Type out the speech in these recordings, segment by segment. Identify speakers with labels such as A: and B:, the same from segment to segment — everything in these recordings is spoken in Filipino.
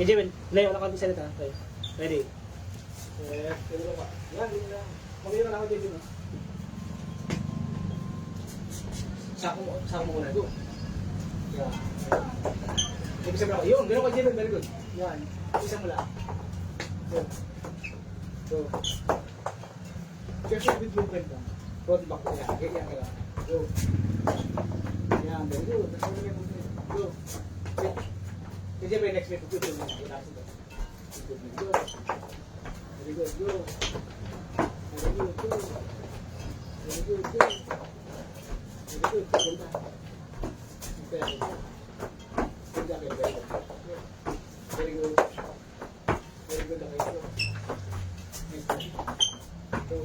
A: Kay Jeben, layo na konti salita. Okay. Ready? Set. Ganun ka. Yan, ganun lang. Mamaya na ako, Jeben. oh. Sako mo, sako mo muna. Go. Yan. Ibig sabihin ako, yun, ganun ka, Jeben. Very good. Yan. Isa mo lang. Go. Go. Careful with movement lang. Front back. Yan. Ganyan ka lang. Go. Yan, very good. Go. Go. Kasi may next minute, good movement. Ilasin ko. Good movement. Go. Very good. Go. Very good. Go. Very good. Go. Very good. Kayo. Very good. Very good. Very good. Okay. Go. Next one. Go.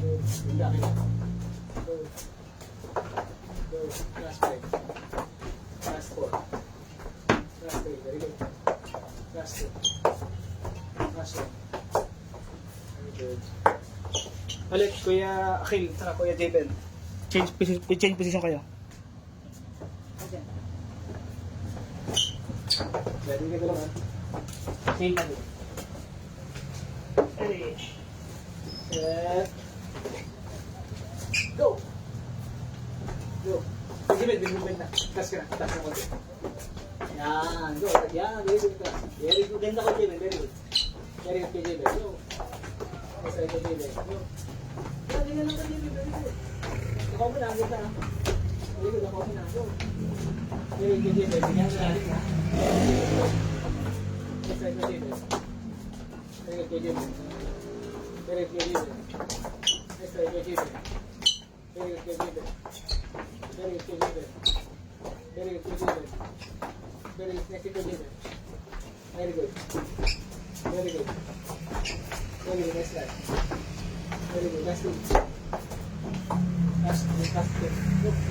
A: Go. Ganda kayo. Go. Go. Last five. Last four. Last three. Very good. Last two. Last one. Very good. Alex, Kuya Akhil, saka Kuya Jaden. Change position, change position kayo. Ready ka lang, ha? Pa din. Ready. Set. Go! Go. May movement na. Tas ka na. Tas na konti. Yan. Go. Yan. Very good ka. Very good. Ganda ko, Jimmy. Very good. Very good, Jimmy. Go. I kay Jimmy. Go. Yan, ganyan lang kay Jimmy. Very good. Ako mo na. Ganda. ha? Very good. Ako mo na. Go. Very good, kay Jimmy. Bigyan mo lalim, ha? Yes, I kay Jimmy. Very good, kay Jimmy. Very good, kay Jimmy. Yes, I kay Jimmy. Very good, kay Jimmy. Very good, kay Jimmy. Very good, kay Jimmy. Very good, next kay Jimmy. Very good. Very good. Very good, next slide. Last two.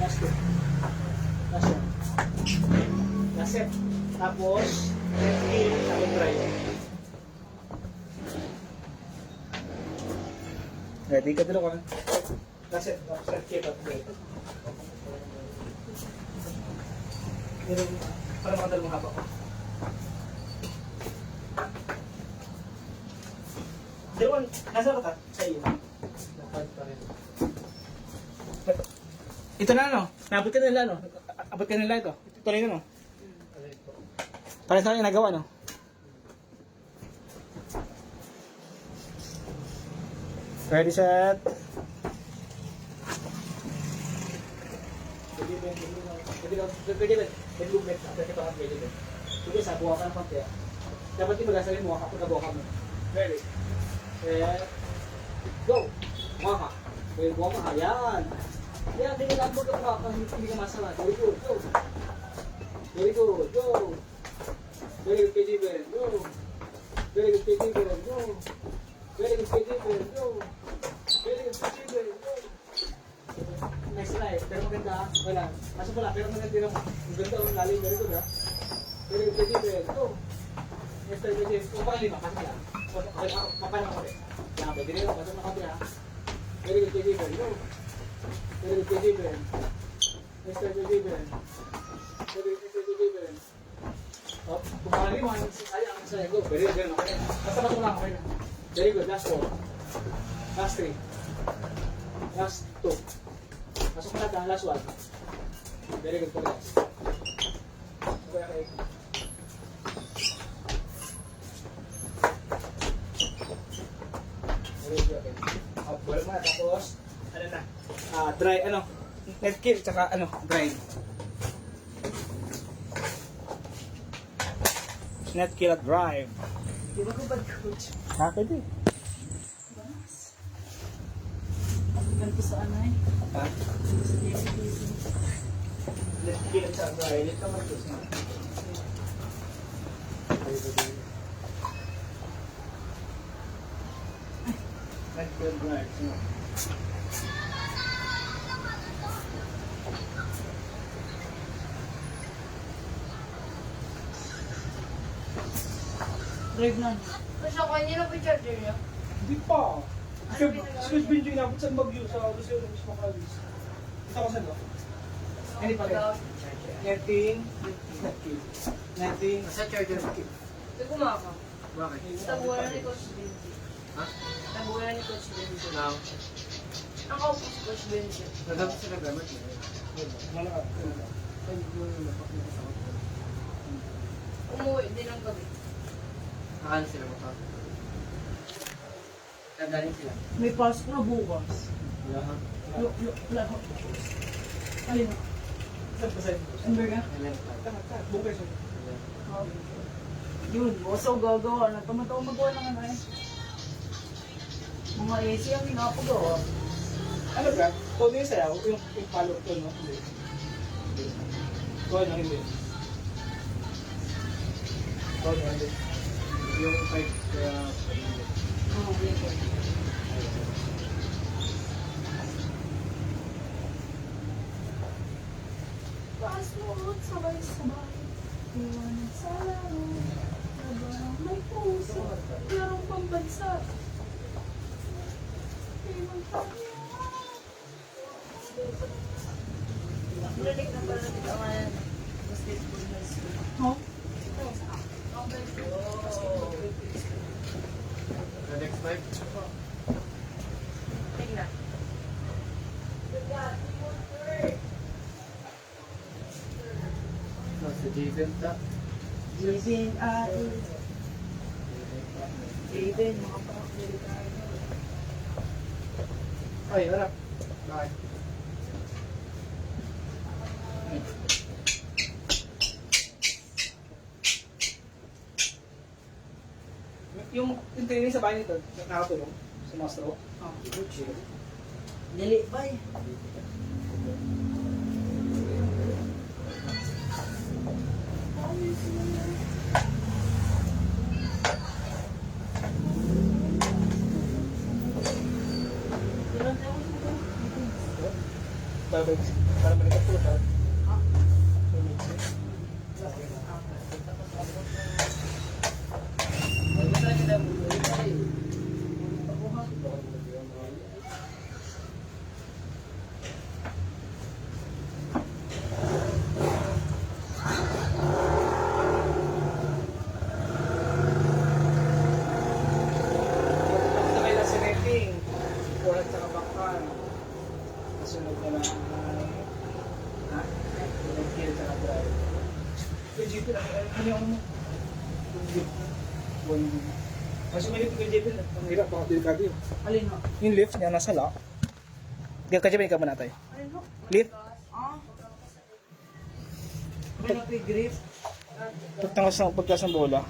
A: Last one. Last set. Tapos, heel, tapos right. Ready ka dalawa. Last set. Tapos heel, tapos right. Pero, para mga dalawang haba ko. Dalawang, nasa ka ta? Sa iyo. Lakad pa rin. Ito na ano? Naabot ka na nila ano? Abot ka na nila ito. Ito na ano? Para sa akin nagawa no? Ready, set. Na. Dapat di magasalin mo, kapag nabuha ka mo. Ready. Set. Go! Buha ka. Pwede Yan, hindi mo ka buha ka, hindi ka masama. Very good, go. Very good, go. Very good, KJ Ben, go. Very good, KJ Ben, go. Very good, KJ Ben, go. Very good, KJ Ben, go. Next slide. Pero maganda ha. Wala. Kaso pala, pero maganda din ang ang ganda ang lalim. Very good ha. Very good, Pwede, pwede. Go. Next slide, pwede. Kung pang lima, kasi lang. Papain ako ulit. Yan, pwede rin. Pasok na kapi ha. Very good, pwede, pwede. Go. Pwede. Very good, pwede, pwede, pwede. Oh, pang lima, sayang ang sayang. Go. Very good. Okay. Basta pasok lang. Na. Very good. Last four. Last three. Last two. Masuk na ang last one. Very good, congrats. Okay. Very good, okay. Oh, balik mo na, tapos, ano na, ah, dry, ano, net kill, tsaka, ano, dry. Net kill at drive.
B: Di ba ko bad coach?
A: Pwede.
B: Bangas. Ganito sa anay.
A: Ha?
B: Sa.
A: Net kill at dry. Net naman ito. Net kill at drive.
B: Drive na.
C: Gusto ko, hindi na po charger niya.
D: Hindi pa. Sir, Sir Benjo inabot sa Bagyo sa Lucero Mismo College. Kita ko saan ba?
A: Ano pa rin? Netting. Netting.
D: Sa charger.
C: Ito kumaka.
D: Bakit?
C: Tabuhan ni Coach Benji.
D: Ha?
C: Tabuhan ni Coach Benji.
D: Now,
C: Nakaupo si Coach Benji.
D: nadami sila gamit niya.
A: Malaka.
D: Ay, yung lapak na kasama ko.
C: Umuwi din ang gabi.
D: Nakaano sila mo Tandaan sila.
B: May pasok na bukas.
D: Wala.
B: Lo, lo, lahat. Alin na?
A: Saan pa sa'yo? Tama, tama. Bukay siya.
B: Yun, boso gagawa na. Tumatawa magawa ng ano eh. Mga AC ang pinapagawa.
A: Ano ba? Todo yung sayaw, yung, yung follow ko, no? Hindi. Todo, hindi. Todo, hindi.
D: Yung pipe kaya.
B: Oo, yun po. Pasok, sabay-sabay. Iwanan sa laro. Habang may puso. Larong pambansa. Iwan tayo.
C: Nalik na pala natin ang mga basketball high school.
B: Huh?
D: The next pipe?
C: Tingnan.
D: No, Javen ta.
B: Even, ah, even, mga tayo.
D: Ay, harap. Bakit?
A: Yung, yung training sa bahay nito, nakatulong sa mga stroke.
B: Oh.
A: Chill.
B: Dili, bay.
A: Babay, para manikat po siya. Tapos na may lacerating, ulat sa kabakal. Kasunod na lang ay, ha? Nag-kill sa drive. Kung jeep na, ano yung ano? Yung jeep. One. Mas umilit yung jeep na. Ang hirap, baka delikado yun.
B: Alin ho?
A: Yung lift niya nasa lock. Kaya ka ka muna tayo. Lift?
B: Ah? May napigrip.
A: Pagtangos ng pagkas ng bola.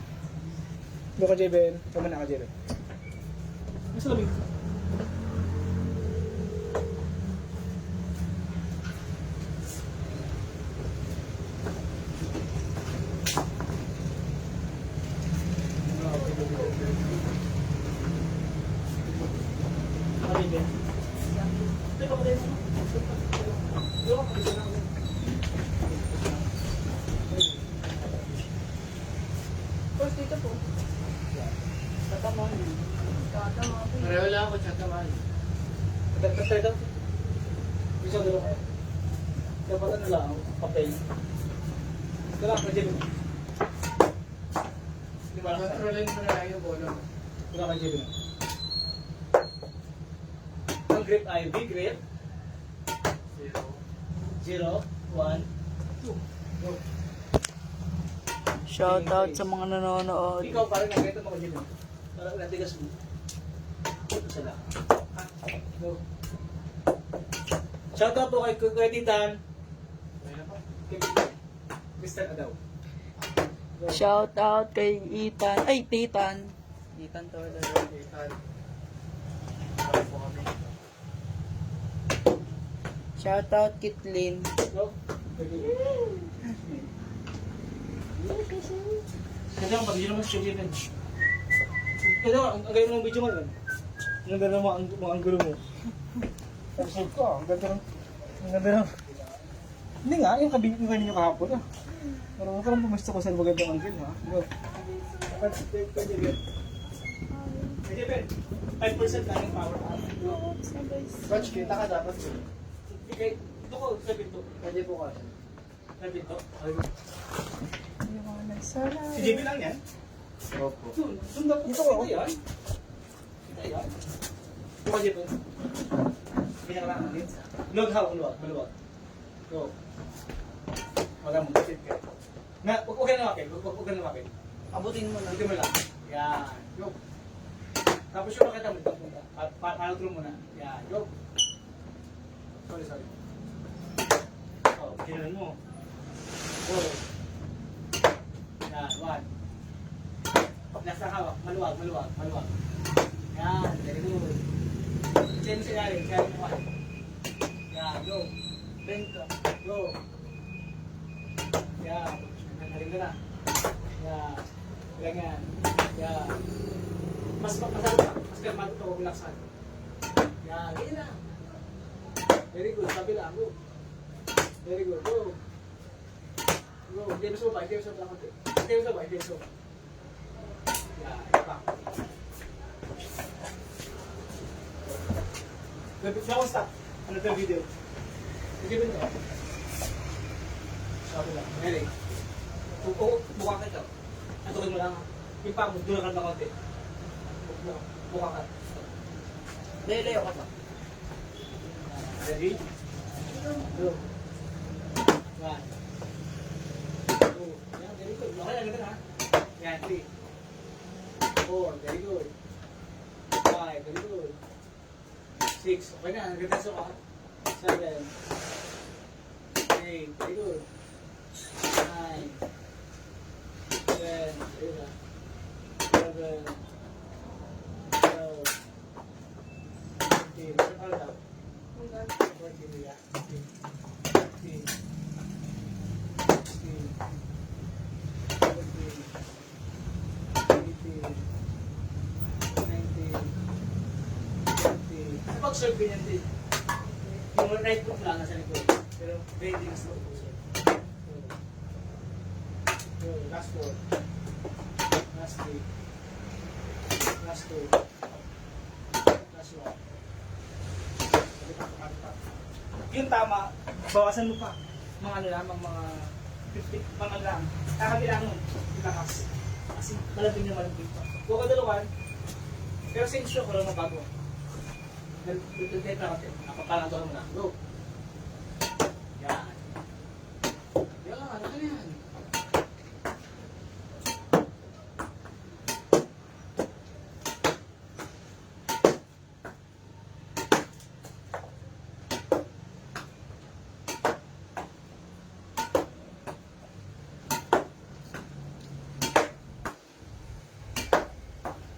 A: Doon ka Jeben. Kama na ka Jeben. Nasa labing. Jeben. Teka ba tayo? Doon ka Jeben.
B: First dito po. Tatamaan yun.
C: Tatama ko.
D: Pareho lang ako, tsaka man.
A: Tatay daw. Bisa dulu. Dapat ano lang, papel. Ito lang, pwede mo. Di ba?
D: Kontrolin mo na lang yung bola.
A: Wala ka dito. Ang grip ay B grip.
D: Zero.
A: 0, 1, 2. Go.
B: Shout out sa mga nanonood.
A: Ikaw parang nagkita mo ka dito. Parang natigas mo. Ito sila. Go. Shout out po kay Kuya Titan. Mr. Adaw.
B: Shout out kay Ethan. Ay, Titan. Ethan to.
D: Itan. Para po kami.
B: Shout out Kitlin.
A: Kasi ang pag-video naman siya din. Kasi ang ang ganda ng video mo lang. Ang ganda ng mga ang- anggulo mo. Tapos ko, ang ganda ng... Ang ganda ng... Hindi nga, yung kabigit mo kanina kahapon ah. Parang ka lang pumisto ko sa magandang angle ha. Go. Pwede pwede. Pwede. 5% lang yung power. Go.
D: Coach, kita ka dapat.
A: Okay. Doon ko, sa pinto.
D: Pwede po kasi.
A: Sa pinto.
B: Nagsala.
A: Si JB lang yan?
D: Opo.
A: Doon daw.
B: Dito ako.
A: Kita yan. Kita yan. Buka JB. Pinakalangan. Log how, maluwag, maluwag. Go. Wala mo, sit ka. Na, huwag ka na makin, huwag ka na makin.
B: Abutin mo na.
A: Dito mo lang. Yan. Go. Tapos yung makita mo, dito punta. Pa- pa- Parang through muna. Yan. Go. Sorry, sorry. Oh, kailan mo. Go. Yan. One. Nasa hawak. Maluwag, maluwag, maluwag. Yan. Very good. Diyan mo si Gary. Gary mo one. Yan. Go.
B: Bend ka.
A: Go. Yan. Galing ka na. Yan. Ganyan. Yan mas mapasarap, mas gamang ito, huwag laksan. Yan, yun. Very good, sabi lang, go. Very good, go. Go, game soap, game soap lang konti. Game soap, game soap. Yan, ito pa. Siya ko stop. Ano ito video? Sige ba ito? Sabi lang, very. Mukha ka ito. Ang mo lang. Yung pang, dulang ka na konti. Buka ka.
B: Ka pa.
A: Ready? Go. One. Two. Yan, very good. Okay, lang na. Yan. Very. Very. Okay na. Nagkataso ka. Seven. Eight. Very good. Nine. Ten. Eleven. Pag-serve ganyan din. Yung right foot lang nasa. Pero sa puso. So, last four. Last three. Last two. Last one. Sabi pa, sabi pa. Yung tama, bawasan mo pa. Mga ano lamang, mga 50, mga lang. Kakabilang nun, ilakas. Kasi malabing na malabing pa. Huwag ka dalawan. Pero sa instruct ko na bago. Nag-tutay pa kasi. Napapalantuhan mo na. Go. Yan. Yan, ano ka yan?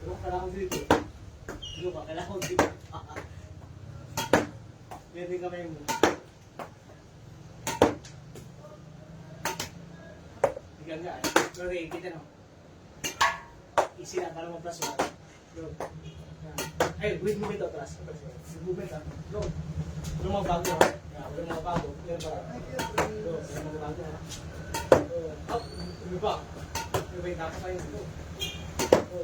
A: Pero kailangan ko dito. Ano ba? Kailangan ko dito. Pwede kamay mo. Tingnan nga eh. Pero eh, kita no. Easy lang para mag-plus one. Go. Yan. Ay, wait movement ito, atras. Atras. Movement ah. Go. Walang mga bago ha. Yan, walang mga bago. Yan ba? Go. Walang mga bago ha. Up. Iba. Iba yung tapos tayo. Go. Go.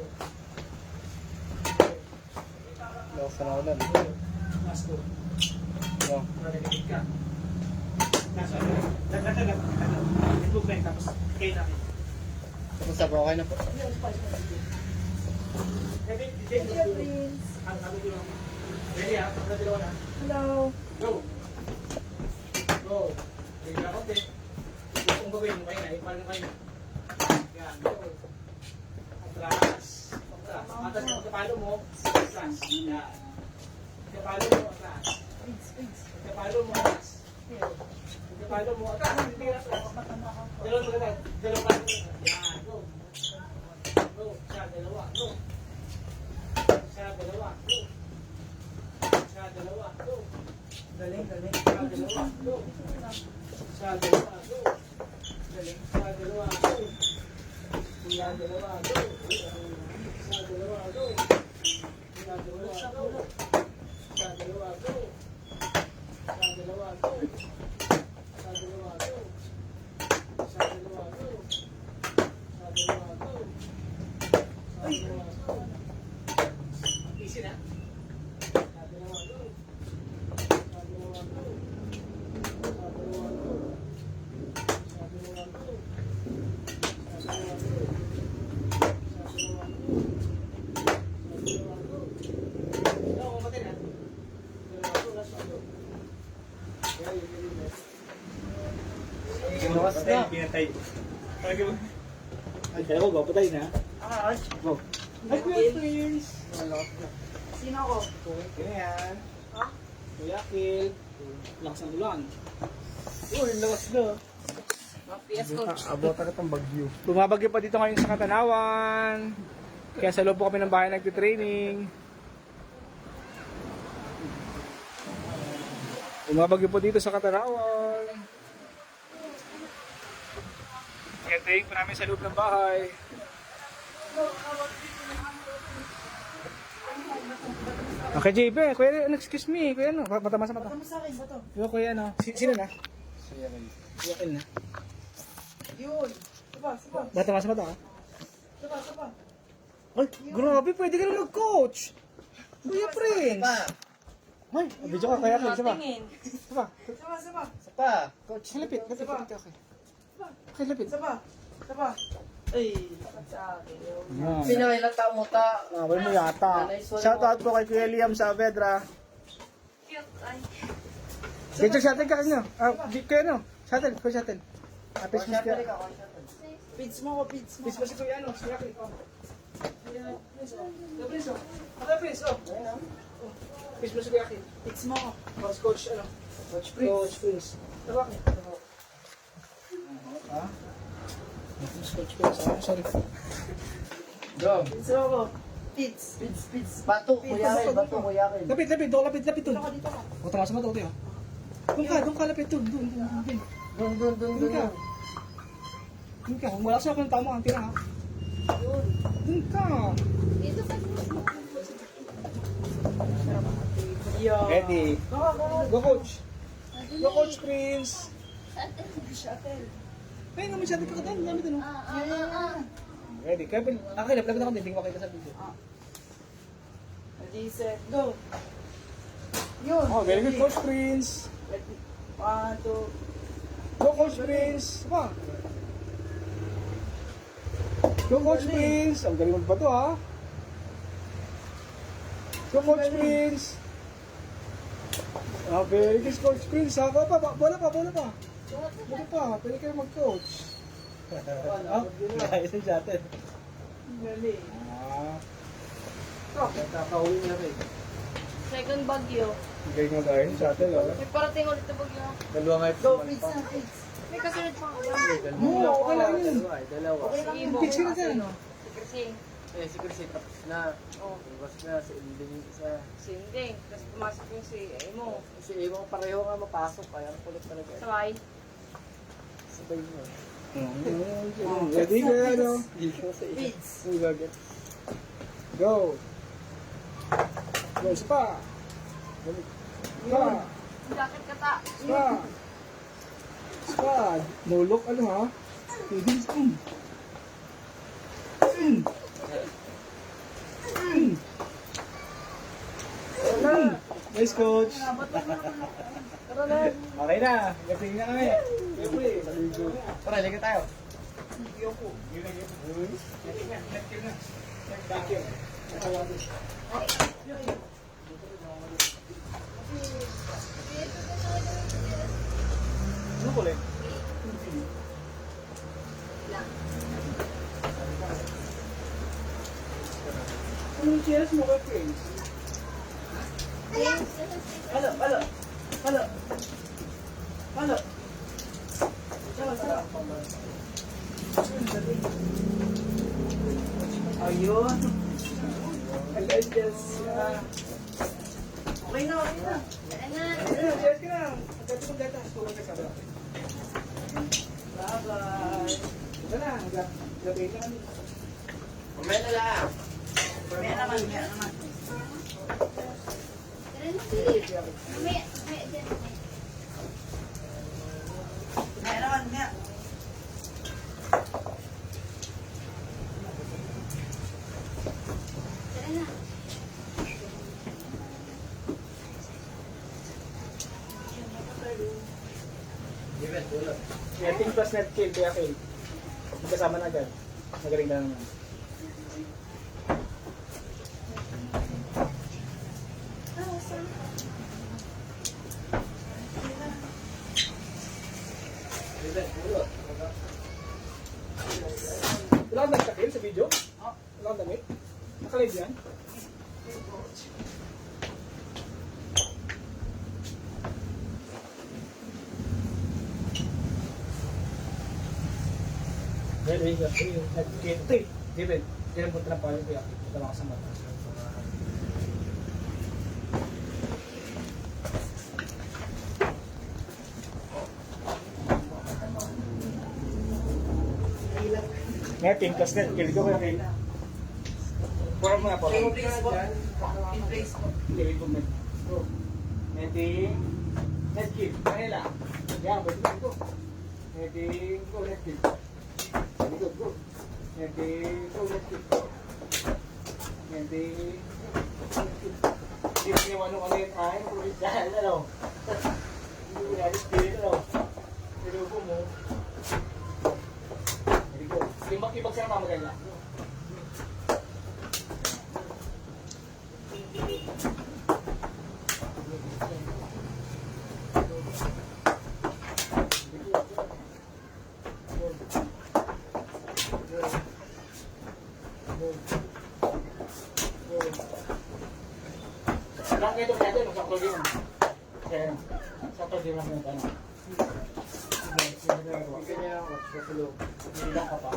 D: Lakas na ulan.
A: Go. Last two.
D: No.
A: Nagagigit ka. Nasa ano? Nagkakagat. Ano? Improvement tapos kayo namin.
D: Tapos sabi okay na po.
A: Ready? Ha? Pag natilaw na.
B: Hello.
A: Go! Go! Ready na konti. Gusto kong gawin mo kayo na. Iparin kayo. Yan. Go! Atras. Atras. Atras kapalo mo. Atras. Yan. Kapalo mo. Atras. Kapalo mo. Kapalo mo. Dalawa mo ganun. Dalawa pa. Yan. Go. Go. Siya. Dalawa. Go. Siya. Dalawa. Go. Siya. Dalawa. Go.
B: Galing, galing.
A: Siya. Dalawa. Go. Siya. Dalawa. Go. Galing. Siya. Dalawa. Go. Siya. Dalawa. Go. Siya. Dalawa. Go. Siya. Dalawa. Go. Siya. Dalawa. Go. Ay! Ang busy na.
D: Na.
A: Pinatay. Ay, kaya ko, gwapo tayo na.
B: Ah,
A: Go. Ay, Kuya Prince.
B: Sino ko?
A: Kaya yan. Kuya Kil. Lakas ng ulan.
D: Uy, lawas na.
B: PS coach.
D: Abot ka itong bagyo.
A: Bumabagyo pa dito ngayon sa Katanawan. Kaya sa loob po kami ng bahay nagtitraining. Bumabagyo po dito sa Katanawan. Training po namin sa loob ng bahay. Okay, JB. Kuya, ano, excuse me. Kuya, ano? Bata masa mata.
B: Ano sa akin ba to?
A: Yo, kuya, ano? Si- Sino na?
D: Siya rin.
A: Kuya Kil na.
B: Yun. Saba, saba,
A: Bata masa mata, ha?
B: saba, saba.
A: Ay, grabe, pwede ka na mag-coach. Kuya Prince. Ay, video ka kaya Prince, ba?
B: Tingin.
A: Saba,
B: Saba, saba,
D: Sapa.
A: coach. Lapit, lapit, lapit, okay. Okay, lapit.
B: saba, saba. Ay, sa akin.
A: Yan.
D: Lang tao mo ta.
A: Ah, wala mo yata. Shout out po kay Kuya Liam Saavedra.
B: Cute. Ay.
A: Kaya shuttle ka kanyo. Ah, di kaya ano? Shuttle, kuya shuttle. Ah, peace mo siya.
B: Pids mo ko, pids mo.
A: Peace mo si Kuya ano, si Yakri. Oh. Ayan, Prince, oh. Oh, Prince, oh. Oh. Oh. Peace mo si Kuya.
B: Pids mo ko.
A: Coach, ano? Coach Prince. Coach Prince. Tawa. Ha? Coach Prince. Ah, sorry.
D: Go.
B: Pids mo ko. Pids.
D: Pits, pits. Bato, kuyakin. Bato, kuyakin.
A: Lapit, lapit. Doon, lapit, lapit. Doon.
B: Dito ka, dito ka.
A: O, tamas mo, doon. Doon ka, doon ka, lapit. Doon, doon, doon. Doon,
D: dun, dun,
A: doon ka. Doon ka. Kung wala sa ako ng tama, ang tira, ha? Doon ka.
B: Yo.
A: Ready.
B: Go,
A: coach. Go, coach Prince.
B: Shuttle.
A: Ay, naman siya. Dito ka doon. Dami doon. oh.
B: Yeah, yeah, yeah.
A: Ready. Kaya, pin- okay, lapit ako. Hindi ko makita sa video.
B: Ready, set, go. Yun.
A: Oh, very good, Coach Prince.
B: One, two.
A: Go, Coach Prince. Come on. Go, Coach Prince. Ang galing magbato, ha? Go, Coach Prince. Ah, very good, Coach Prince. Ha? Ba, ba, bola pa, bola pa. Bola pa. Pwede kayo mag-coach. Ah, guys, yung shuttle.
B: Galing.
A: Ah,
D: Kakauwi niya rin.
B: Second bagyo.
A: ang galing mo dahil, shuttle, oh.
B: May parating ulit na bagyo.
D: Dalawa nga ito.
B: Go, pids na, pids. May kasunod pa ako.
A: Oo, okay lang yun.
D: Dalawa.
B: Okay lang yun.
A: Pitch ka na dyan.
B: Si Krising.
D: Eh, si Chris, tapos na.
B: Oh,
D: Tapos na, si Inding yung isa.
B: sinding. Tapos pumasok yung si Emo.
D: Si Ewan pareho nga mapasok. Kaya ang kulit talaga.
B: Sabay.
D: Sabay mo.
A: Ready, ano?
D: Iyo.
B: Pids.
A: Uy, gagawin. Go! Go, spa! Spa!
B: Jacket kata.
A: Spa! Spa! No look, ano ha? Mm. Mm. Mm. Nice coach.
B: Tara na.
A: Okay na. Gating na kami. Siyempre.
D: Tara, liga tayo.
A: Thank you. Ano kulit? Ano yung cheers mo kay Prince?
B: Halo, halo. Halo. Halo. Ayun.
A: Hello, Jess.
B: Okay na, okay na.
A: Ayun, cheers ka na. Magkati kong gata. Tulong ka sa bala.
B: Bye-bye.
A: Ito na. Gabi na
D: na lang.
B: Maya naman, maya naman. Naman, maya.
A: Netting plus net kill, kaya kill. Kasama na agad. Magaling na naman. Dito eh. Di ba? Di lang punta ng palo ko yakit. Punta lang sa mata. Nga, team cast net. Kilig ko kayo. Puro mga pala.
C: In place po. In place po.
A: Kilig ko med. Neting. Net kill. Manila. Yeah, pwede ko. Neting ko net kill. Kilig ko. Hindi, ulit ito. Hindi, hindi niya manong ano, ano yung time, ulit dahil na ano? lang. Hindi mo nalit dito ano? lang. Nilugo mo. Hindi ko, limbak-ibag sa mga maganda. yun. Kaya, sa to di naman ano. Hindi
D: niya ako.
A: Hindi ka pa.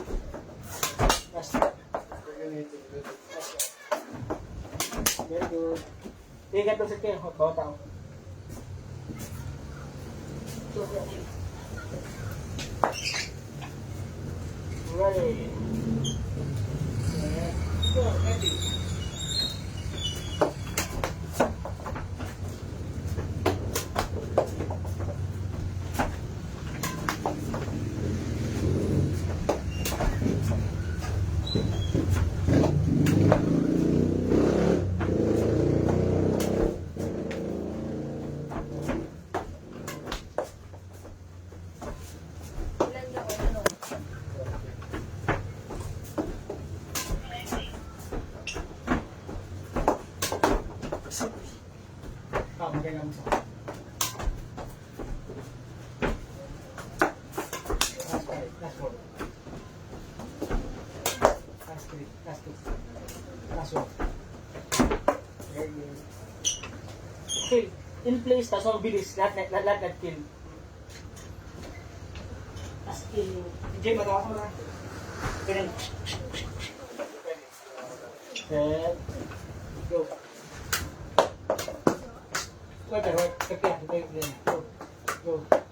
D: Basta.
A: Very good. Tingnan to sa kaya, bawat ako. Place, tapos ang bilis. Lahat, lahat, lahat, lahat kill. As in, Jay, matawas mo na. Ganun. Set. Go. Wait, wait, wait. Kaya. Go. Go. Go. Go.